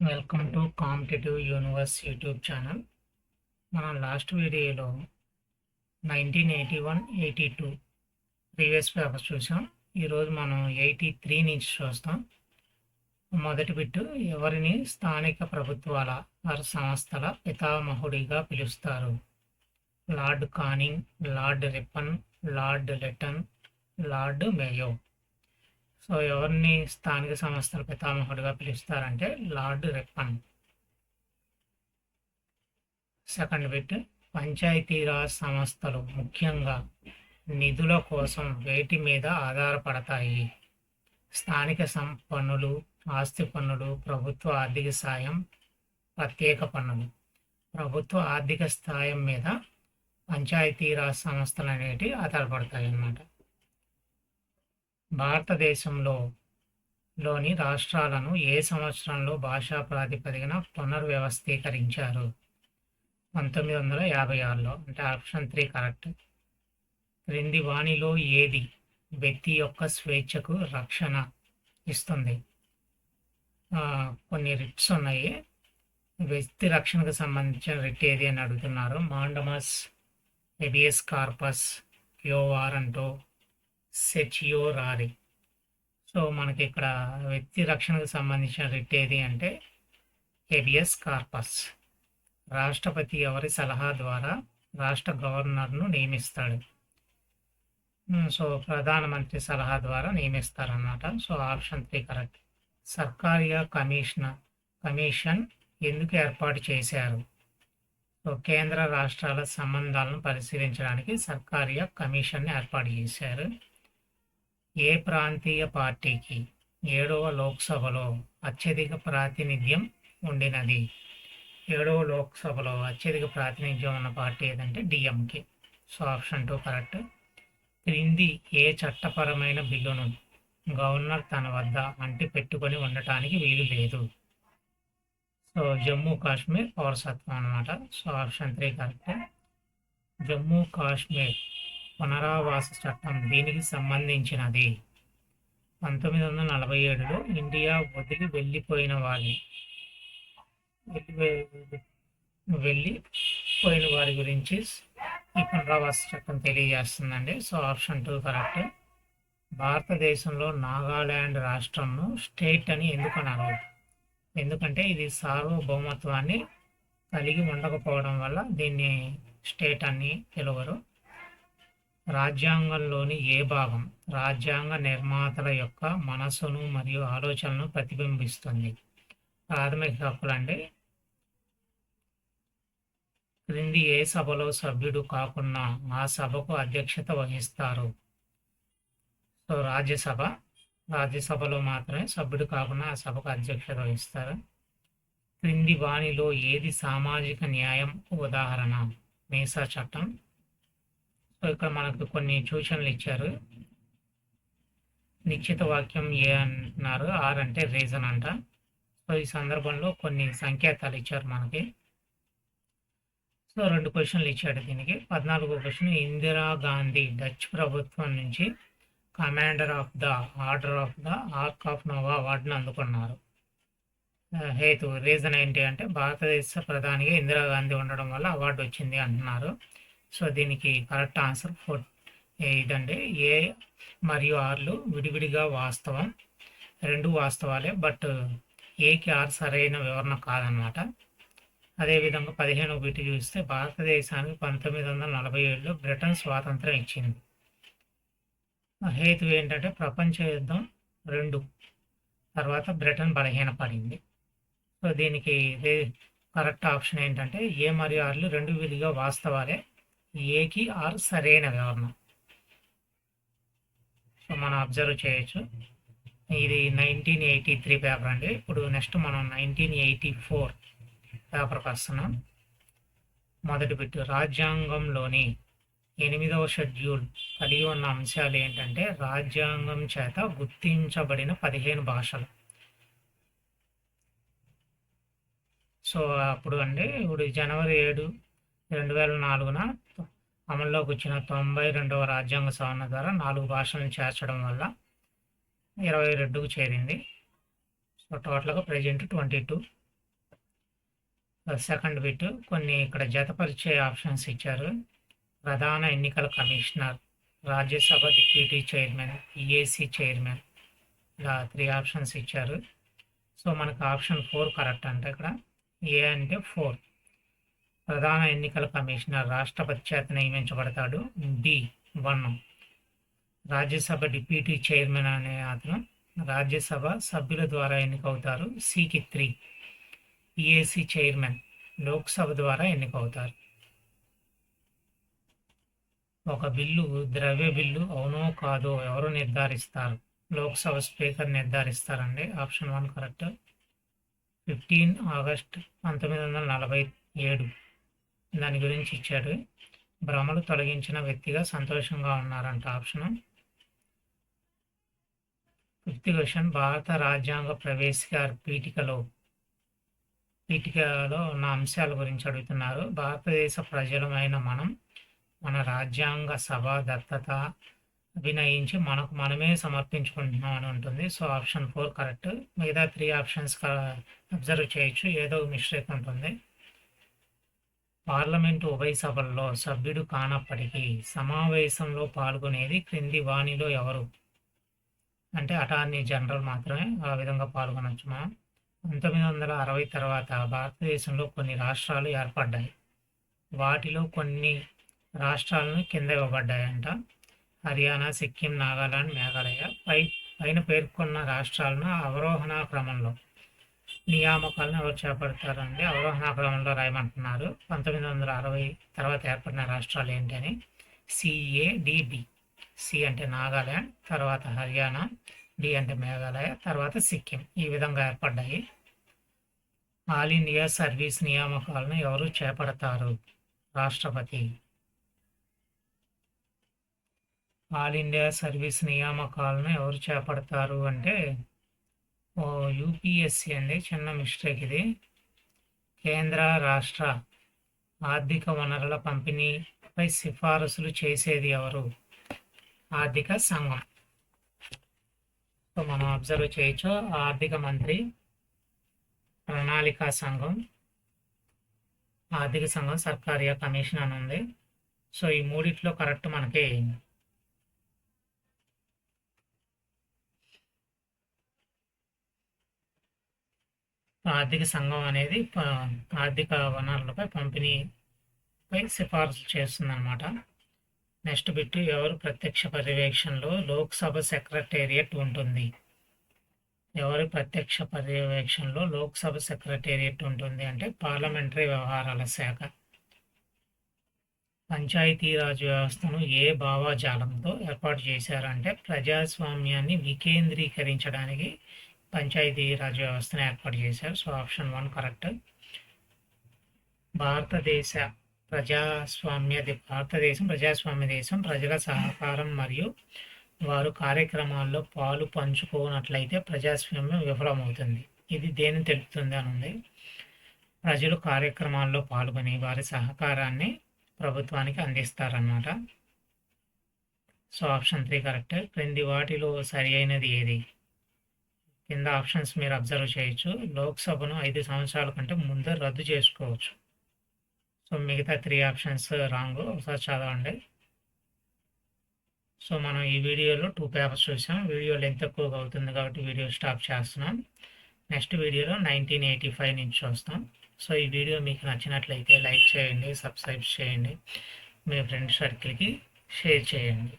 Welcome to competitive universe YouTube channel మనం last వీడియోలో nineteen eighty one eighty two previous papers చూసాం ఈరోజు మనం ఎయిటీ త్రీ నుంచి చూస్తాం. మొదటి బిట్టు ఎవరిని స్థానిక ప్రభుత్వాల వారి సంస్థల పితామహుడిగా పిలుస్తారు? Lord Canning Lord Ripon Lord Lytton Lord Mayo. So ఎవరిని స్థానిక సంస్థల పితామహుడిగా పిలుస్తారంటే Lord Ripon. Second bit Panchayati Raj సంస్థలు ముఖ్యంగా నిధుల కోసం వేటి మీద ఆధారపడతాయి? స్థానిక సం పన్నులు ఆస్తి పన్నులు ప్రభుత్వ ఆర్థిక సాయం ప్రత్యేక పన్నులు. ప్రభుత్వ ఆర్థిక సాయం మీద పంచాయతీరాజ్ సంస్థలు అనేటివి ఆధారపడతాయి అన్నమాట భారతదేశంలో లోని రాష్ట్రాలను ఏ సంవత్సరంలో భాషా ప్రాతిపదికన పునర్వ్యవస్థీకరించారు? పంతొమ్మిది వందల యాభై ఆరులో. అంటే ఆప్షన్ త్రీ కరెక్ట్. క్రింది వాణిలో ఏది వ్యక్తి యొక్క స్వేచ్ఛకు రక్షణ ఇస్తుంది? కొన్ని రిట్స్ ఉన్నాయి. వ్యక్తి రక్షణకు సంబంధించిన రిట్ ఏది అని అడుగుతున్నారు? Mandamus habeas corpus quo warranto certiorari so మనకి ఇక్కడ వ్యక్తి రక్షణకు సంబంధించిన రిట్ ఏది అంటే హెబియస్ కార్పస్. రాష్ట్రపతి ఎవరి సలహా ద్వారా రాష్ట్ర గవర్నర్ను నియమిస్తాడు. సో ప్రధానమంత్రి సలహా ద్వారా నియమిస్తారన్నమాట. So option three correct. Sarkaria commission commission ఎందుకు ఏర్పాటు చేశారు? సో కేంద్ర రాష్ట్రాల సంబంధాలను పరిశీలించడానికి సర్కారియా కమిషన్ ఏర్పాటు చేశారు. ఏ ప్రాంతీయ పార్టీకి ఏడవ లోక్సభలో అత్యధిక ప్రాతినిధ్యం ఉండినది? ఏడవ లోక్సభలో అత్యధిక ప్రాతినిధ్యం ఉన్న పార్టీ ఏదంటే DMK. So option two correct. క్రింది ఏ చట్టపరమైన బిల్లును గవర్నర్ తన వద్ద అంటి పెట్టుకొని ఉండటానికి వీలు లేదు? సో జమ్మూ కాశ్మీర్ పౌరసత్వం అన్నమాట. So option three correct. Jammu Kashmir పునరావాస చట్టం దీనికి సంబంధించినది. పంతొమ్మిది వందల నలభై ఏడులో ఇండియా వదిలి వెళ్ళిపోయిన వారి వెళ్ళి- వెళ్ళిపోయిన వారి గురించి ఈ పునరావాస చట్టం తెలియజేస్తుందండి. So option two correct. భారతదేశంలో నాగాల్యాండ్ రాష్ట్రంను స్టేట్ అని ఎందుకు అన్నారు ఎందుకంటే ఇది సార్వభౌమత్వాన్ని కలిగి ఉండకపోవడం వల్ల దీన్ని స్టేట్ అని పిలువరు. రాజ్యాంగంలోని ఏ భాగం? రాజ్యాంగ నిర్మాతల యొక్క మనస్సును మరియు ఆలోచనలను ప్రతిబింబిస్తుంది. ప్రాథమిక హక్కులు అంటే క్రింది ఏ సభలో సభ్యుడు కాకుండా ఆ సభకు అధ్యక్షత వహిస్తారు. సో రాజ్యసభ. రాజ్యసభలో మాత్రమే సభ్యుడు కాకుండా ఆ సభకు అధ్యక్షత వహిస్తారు. క్రింది వాణిలో ఏది సామాజిక న్యాయం? ఉదాహరణ మీసా చట్టం. సో ఇక్కడ మనకు కొన్ని సూచనలు ఇచ్చారు. నిశ్చిత వాక్యం ఏ అంటున్నారు ఆర్ అంటే రీజన్ అంట. సో ఈ సందర్భంలో కొన్ని సంకేతాలు ఇచ్చారు మనకి. సో రెండు క్వశ్చన్లు ఇచ్చాడు దీనికి. పద్నాలుగో క్వశ్చన్ ఇందిరా గాంధీ డచ్ ప్రభుత్వం నుంచి commander of the order of the Ark of Noah అవార్డును అందుకున్నారు. హేతు రీజన్ ఏంటి అంటే భారతదేశ ప్రధానిగా ఇందిరాగాంధీ ఉండడం వల్ల అవార్డు వచ్చింది అంటున్నారు. సో దీనికి కరెక్ట్ ఆన్సర్ ఫోర్ ఇదండి. ఏ మరియు ఆర్లు విడివిడిగా వాస్తవం. రెండు వాస్తవాలే బట్ ఏకి ఆర్ సరైన వివరణ కాదనమాట. అదేవిధంగా పదిహేను వీటి చూస్తే భారతదేశానికి పంతొమ్మిది వందల నలభై ఏడులో బ్రిటన్ స్వాతంత్రం ఇచ్చింది. హేతు ఏంటంటే ప్రపంచ యుద్ధం రెండు తర్వాత బ్రిటన్ బలహీనపడింది. సో దీనికి కరెక్ట్ ఆప్షన్ ఏంటంటే ఏ మరియు ఆర్లు రెండు విధిగా వాస్తవాలే ఏకి ఆర్ సరైన వివరణ సో మనం అబ్జర్వ్ చేయొచ్చు. ఇది నైన్టీన్ ఎయిటీ త్రీ పేపర్ అండి. ఇప్పుడు నెక్స్ట్ మనం నైన్టీన్ ఎయిటీ ఫోర్ పేపర్కి వస్తున్నాం మొదటి బిట్టు రాజ్యాంగంలోని ఎనిమిదవ షెడ్యూల్ కలిగి ఉన్న అంశాలు ఏంటంటే రాజ్యాంగం చేత గుర్తించబడిన పదిహేను భాషలు. సో అప్పుడు అండి ఇప్పుడు జనవరి ఏడు రెండు వేల నాలుగున అమల్లోకి వచ్చిన తొంభై రెండవ రాజ్యాంగ సవరణ ద్వారా నాలుగు భాషలను చేర్చడం వల్ల ఇరవై రెండుకు చేరింది. సో టోటల్గా present twenty two. Second bit కొన్ని ఇక్కడ జతపరిచే ఆప్షన్స్ ఇచ్చారు. ప్రధాన ఎన్నికల commissioner Rajya Sabha deputy chairman EAC chairman ఇలా త్రీ ఆప్షన్స్ ఇచ్చారు. సో మనకు ఆప్షన్ ఫోర్ కరెక్ట్ అంటే ఇక్కడ. ఏ అంటే ఫోర్. ప్రధాన ఎన్నికల కమిషనర్ రాష్ట్రపతి చేత నియమించబడతాడు. D. One Rajya Sabha deputy chairman అనే అతను రాజ్యసభ సభ్యుల ద్వారా ఎన్నికవుతారు. సికి త్రీ. ఈఏసీ చైర్మన్ లోక్సభ ద్వారా ఎన్నికవుతారు. ఒక బిల్లు ద్రవ్య బిల్లు అవునో కాదో ఎవరు నిర్ధారిస్తారు? లోక్సభ స్పీకర్ నిర్ధారిస్తారండి. Option one correct. Fifteen August పంతొమ్మిది వందల నలభై ఏడు. దాని గురించి ఇచ్చాడు. భ్రమలు తొలగించిన వ్యక్తిగా సంతోషంగా ఉన్నారంట ఆప్షన్. ఫిఫ్త్ క్వశ్చన్ భారత రాజ్యాంగ ప్రవేశిక పీఠికలో పీఠికలో ఉన్న అంశాల గురించి అడుగుతున్నారు. భారతదేశ ప్రజలమైన మనం మన రాజ్యాంగ సభ దత్తత అభినయించి మనకు మనమే సమర్పించుకుంటున్నాం అని ఉంటుంది. So option four correct. మిగతా త్రీ ఆప్షన్స్ అబ్జర్వ్ చేయొచ్చు. ఏదో మిస్టేక్ ఉంటుంది. పార్లమెంటు ఉభయ సభల్లో సభ్యుడు కానప్పటికీ సమావేశంలో పాల్గొనేది క్రింది వాణిలో ఎవరు? అంటే అటార్నీ జనరల్ మాత్రమే ఆ విధంగా పాల్గొనవచ్చు మనం. పంతొమ్మిది వందల అరవై తర్వాత భారతదేశంలో కొన్ని రాష్ట్రాలు ఏర్పడ్డాయి. వాటిలో కొన్ని రాష్ట్రాలను కింద ఇవ్వబడ్డాయంట హర్యానా సిక్కిం నాగాలాండ్ మేఘాలయ పై పైన పేర్కొన్న రాష్ట్రాలను అవరోహణ క్రమంలో నియామకాలను ఎవరు చేపడతారండి. అవరోహణ క్రమంలో రాయమంటున్నారు. పంతొమ్మిది వందల అరవై తర్వాత ఏర్పడిన రాష్ట్రాలు ఏంటని? సిఏడిబి సి అంటే నాగాల్యాండ్ తర్వాత హర్యానా డి అంటే మేఘాలయ తర్వాత సిక్కిం. ఈ విధంగా ఏర్పడ్డాయి. ఆల్ ఇండియా సర్వీస్ నియామకాలను ఎవరు చేపడతారు? రాష్ట్రపతి. ఆల్ ఇండియా సర్వీస్ నియామకాలను ఎవరు చేపడతారు అంటే ఓ యూపీఎస్సి అండి చిన్న మిస్టేక్ ఇది. కేంద్ర రాష్ట్ర ఆర్థిక వనరుల పంపిణీపై సిఫారసులు చేసేది ఎవరు? ఆర్థిక సంఘం. సో మనం అబ్జర్వ్ చేయొచ్చు. ఆర్థిక మంత్రి ప్రణాళికా సంఘం ఆర్థిక సంఘం సర్కారియా కమిషన్ అని ఉంది. సో ఈ మూడిట్లో కరెక్ట్ మనకి ఆర్థిక సంఘం అనేది ఆర్థిక వనరులపై పంపిణీపై సిఫార్సు చేస్తుందన్నమాట. నెక్స్ట్ బిట్ ఎవరు ప్రత్యక్ష పర్యవేక్షణలో లోక్సభ సెక్రటేరియట్ ఉంటుంది. ఎవరి ప్రత్యక్ష పర్యవేక్షణలో లోక్సభ సెక్రటేరియట్ ఉంటుంది అంటే పార్లమెంటరీ వ్యవహారాల శాఖ. పంచాయతీరాజ్ వ్యవస్థను ఏ భావాజాలంతో ఏర్పాటు చేశారంటే ప్రజాస్వామ్యాన్ని వికేంద్రీకరించడానికి పంచాయతీ రాజ వ్యవస్థను ఏర్పాటు చేశారు. So option one correct. భారతదేశ ప్రజాస్వామ్య భారతదేశం ప్రజాస్వామ్య దేశం ప్రజల సహకారం మరియు వారు కార్యక్రమాల్లో పాలు పంచుకోనట్లయితే ప్రజాస్వామ్యం విఫలమవుతుంది. ఇది దేని తెలుపుతుంది అని ఉంది ప్రజలు కార్యక్రమాల్లో పాల్గొని వారి సహకారాన్ని ప్రభుత్వానికి అందిస్తారన్నమాట. So option three correct. క్రింది వాటిలో సరి అయినది ఏది? కింద ఆప్షన్స్ మీరు అబ్జర్వ్ చేయొచ్చు. లోక్సభను ఐదు సంవత్సరాల కంటే ముందే రద్దు చేసుకోవచ్చు. సో మిగతా త్రీ ఆప్షన్స్ రాంగ్. ఒకసారి చదవండి. సో మనం ఈ వీడియోలో టూ పేపర్స్ చూసాం. వీడియో లెంత్ ఎక్కువగా అవుతుంది కాబట్టి వీడియో స్టాప్ చేస్తున్నాం. నెక్స్ట్ వీడియోలో నైన్టీన్ ఎయిటీ ఫైవ్ నుంచి చూస్తాం. సో ఈ వీడియో మీకు నచ్చినట్లయితే లైక్ చేయండి సబ్స్క్రైబ్ చేయండి. మీ ఫ్రెండ్ సర్కిల్కి షేర్ చేయండి.